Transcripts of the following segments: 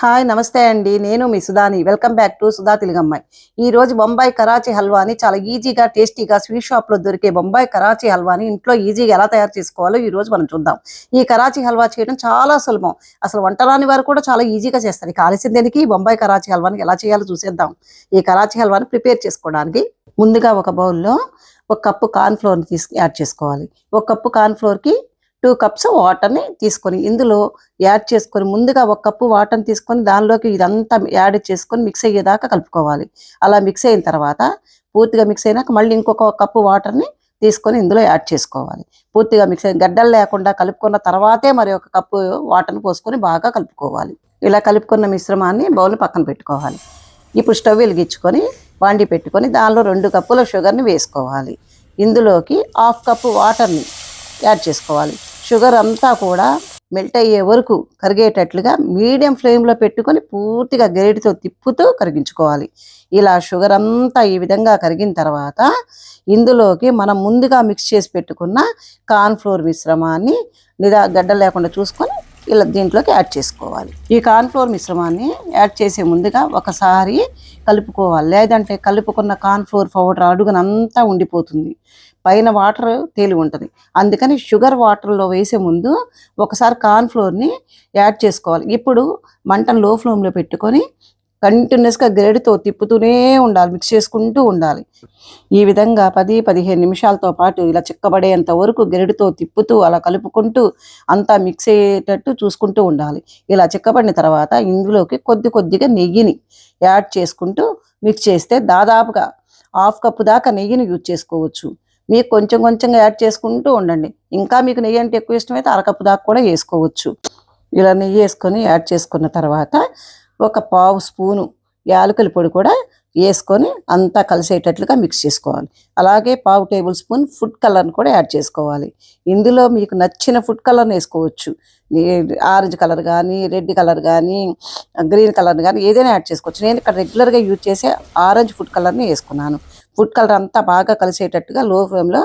Hi నమస్తే అండి. నేను మీ సుధాని. వెల్కమ్ బ్యాక్ టు సుధా తెలుగమ్మాయి. ఈ రోజు బొంబాయి కరాచీ హల్వాని చాలా ఈజీగా టేస్టీగా స్వీట్ షాప్లో దొరికే బొంబాయి కరాచీ హల్వాని ఇంట్లో ఈజీగా ఎలా తయారు చేసుకోవాలో ఈ రోజు మనం చూద్దాం. ఈ కరాచీ హల్వా చేయడం చాలా సులభం. అసలు వంట రాని వారు కూడా చాలా ఈజీగా చేస్తారు. కాల్సిన దేనికి? బొంబాయి కరాచీ హల్వాని ఎలా చేయాలో చూసేద్దాం. ఈ కరాచీ హల్వాని ప్రిపేర్ చేసుకోవడానికి ముందుగా ఒక బౌల్లో ఒక కప్పు కార్న్ ఫ్లోర్ని తీసుకు యాడ్ చేసుకోవాలి. ఒక కప్పు కార్న్ ఫ్లోర్కి టూ కప్స్ వాటర్ని తీసుకొని ఇందులో యాడ్ చేసుకొని ముందుగా ఒక కప్పు వాటర్ని తీసుకొని దానిలోకి ఇదంతా యాడ్ చేసుకొని మిక్స్ అయ్యేదాకా కలుపుకోవాలి. అలా మిక్స్ అయిన తర్వాత పూర్తిగా మిక్స్ అయినాక మళ్ళీ ఇంకొక కప్పు వాటర్ని తీసుకొని ఇందులో యాడ్ చేసుకోవాలి. పూర్తిగా మిక్స్ అయ్యి గడ్డలు లేకుండా కలుపుకున్న తర్వాతే మరి ఒక కప్పు వాటర్ని పోసుకొని బాగా కలుపుకోవాలి. ఇలా కలుపుకున్న మిశ్రమాన్ని బౌల్ పక్కన పెట్టుకోవాలి. ఇప్పుడు స్టవ్ వెలిగించుకొని వాండి పెట్టుకొని దానిలో రెండు కప్పుల షుగర్ని వేసుకోవాలి. ఇందులోకి హాఫ్ కప్పు వాటర్ని యాడ్ చేసుకోవాలి. షుగర్ అంతా కూడా మెల్ట్ అయ్యే వరకు కరిగేటట్లుగా మీడియం ఫ్లేమ్లో పెట్టుకొని పూర్తిగా గరిటితో తిప్పుతూ కరిగించుకోవాలి. ఇలా షుగర్ అంతా ఈ విధంగా కరిగిన తర్వాత ఇందులోకి మనం ముందుగా మిక్స్ చేసి పెట్టుకున్న కార్న్ఫ్లోర్ మిశ్రమాన్ని నిదా గడ్డ లేకుండా చూసుకొని ఇలా దీంట్లోకి యాడ్ చేసుకోవాలి. ఈ కార్న్ ఫ్లోర్ మిశ్రమాన్ని యాడ్ చేసే ముందుగా ఒకసారి కలుపుకోవాలి. లేదంటే కలుపుకున్న కార్న్ ఫ్లోర్ పౌడర్ అడుగునంతా ఉండిపోతుంది. పైన వాటర్ తేలి ఉంటుంది. అందుకని షుగర్ వాటర్లో వేసే ముందు ఒకసారి కార్న్ ఫ్లోర్ని యాడ్ చేసుకోవాలి. ఇప్పుడు మంటను లో ఫ్లేమ్లో పెట్టుకొని కంటిన్యూస్గా గ్రేడ్తో తిప్పుతూనే ఉండాలి మిక్స్ చేసుకుంటూ ఉండాలి. ఈ విధంగా పది పదిహేను నిమిషాలతో పాటు ఇలా చిక్కబడేంత వరకు గరిడితో తిప్పుతూ అలా కలుపుకుంటూ అంతా మిక్స్ అయ్యేటట్టు చూసుకుంటూ ఉండాలి. ఇలా చిక్కబడిన తర్వాత ఇందులోకి కొద్ది కొద్దిగా నెయ్యిని యాడ్ చేసుకుంటూ మిక్స్ చేస్తే దాదాపుగా హాఫ్ కప్పు దాకా నెయ్యిని యూజ్ చేసుకోవచ్చు. మీకు కొంచెం కొంచెంగా యాడ్ చేసుకుంటూ ఉండండి. ఇంకా మీకు నెయ్యి అంటే ఎక్కువ ఇష్టమైతే అరకప్పు దాకా కూడా వేసుకోవచ్చు. ఇలా నెయ్యి వేసుకొని యాడ్ చేసుకున్న తర్వాత ఒక పావు స్పూను యాలకుల పొడి కూడా వేసుకొని అంతా కలిసేటట్లుగా మిక్స్ చేసుకోవాలి. అలాగే పావు టేబుల్ స్పూన్ ఫుడ్ కలర్ని కూడా యాడ్ చేసుకోవాలి. ఇందులో మీకు నచ్చిన ఫుడ్ కలర్ని వేసుకోవచ్చు. ఆరెంజ్ కలర్ కానీ రెడ్ కలర్ కానీ గ్రీన్ కలర్ కానీ ఏదైనా యాడ్ చేసుకోవచ్చు. నేను ఇక్కడ రెగ్యులర్గా యూజ్ చేసే ఆరెంజ్ ఫుడ్ కలర్ని వేసుకున్నాను. ఫుడ్ కలర్ అంతా బాగా కలిసేటట్టుగా లో ఫ్లేమ్లో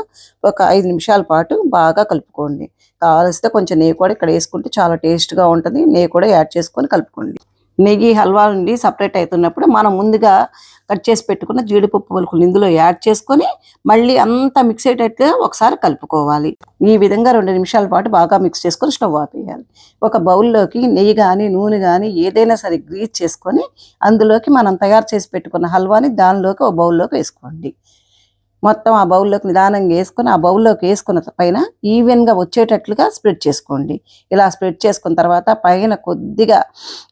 ఒక ఐదు నిమిషాల పాటు బాగా కలుపుకోండి. కావలిస్తే కొంచెం నెయ్యి కూడా ఇక్కడ వేసుకుంటే చాలా టేస్ట్గా ఉంటుంది. నెయ్యి కూడా యాడ్ చేసుకొని కలుపుకోండి. నెయ్యి హల్వా నుండి సపరేట్ అవుతున్నప్పుడు మనం ముందుగా కట్ చేసి పెట్టుకున్న జీడిపప్పు పలుకులు ఇందులో యాడ్ చేసుకొని మళ్ళీ అంతా మిక్స్ అయ్యేటట్టుగా ఒకసారి కలుపుకోవాలి. ఈ విధంగా రెండు నిమిషాల పాటు బాగా మిక్స్ చేసుకొని స్టవ్ ఆపేయాలి. ఒక బౌల్లోకి నెయ్యి కానీ నూనె కానీ ఏదైనా సరే గ్రీజ్ చేసుకొని అందులోకి మనం తయారు చేసి పెట్టుకున్న హల్వాని దానిలోకి ఒక బౌల్లోకి వేసుకోండి. మొత్తం ఆ బౌల్లోకి నిదానంగా వేసుకొని ఆ బౌల్లోకి వేసుకున్న పైన ఈవెన్గా వచ్చేటట్లుగా స్ప్రెడ్ చేసుకోండి. ఇలా స్ప్రెడ్ చేసుకున్న తర్వాత పైన కొద్దిగా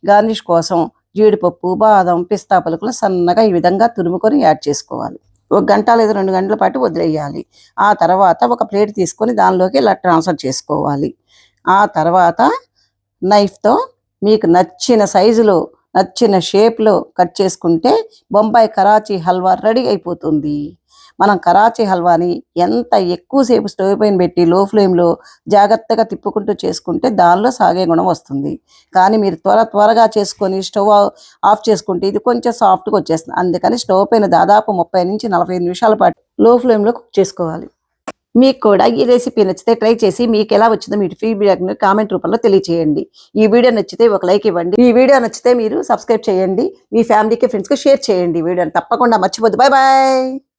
గార్నిష్ కోసం జీడిపప్పు బాదం పిస్తా పలుకులు సన్నగా ఈ విధంగా తురుముకొని యాడ్ చేసుకోవాలి. ఒక గంట లేదా రెండు గంటల పాటు వదిలేయాలి. ఆ తర్వాత ఒక ప్లేట్ తీసుకొని దానిలోకి ఇలా ట్రాన్స్ఫర్ చేసుకోవాలి. ఆ తర్వాత నైఫ్తో మీకు నచ్చిన సైజులో నచ్చిన షేప్లో కట్ చేసుకుంటే బొంబాయి కరాచీ హల్వా రెడీ అయిపోతుంది. మనం కరాచీ హల్వాని ఎంత ఎక్కువసేపు స్టవ్ పైన పెట్టి లో ఫ్లేమ్లో జాగ్రత్తగా తిప్పుకుంటూ చేసుకుంటే దానిలో సాగే గుణం వస్తుంది. కానీ మీరు త్వర త్వరగా చేసుకొని స్టవ్ ఆఫ్ చేసుకుంటే ఇది కొంచెం సాఫ్ట్గా వచ్చేస్తుంది. అందుకని స్టవ్ పైన దాదాపు ముప్పై నుంచి నలభై నిమిషాల పాటు లో ఫ్లేమ్లో కుక్ చేసుకోవాలి. మీకు కూడా ఈ రెసిపీ నచ్చితే ట్రై చేసి మీకు ఎలా వచ్చిందో మీ ఫీడ్బ్యాక్ను కామెంట్ రూపంలో తెలియచేయండి. ఈ వీడియో నచ్చితే ఒక లైక్ ఇవ్వండి. ఈ వీడియో నచ్చితే మీరు సబ్స్క్రైబ్ చేయండి. మీ ఫ్యామిలీకి ఫ్రెండ్స్కి షేర్ చేయండి. వీడియోని తప్పకుండా మర్చిపోద్దు. Bye bye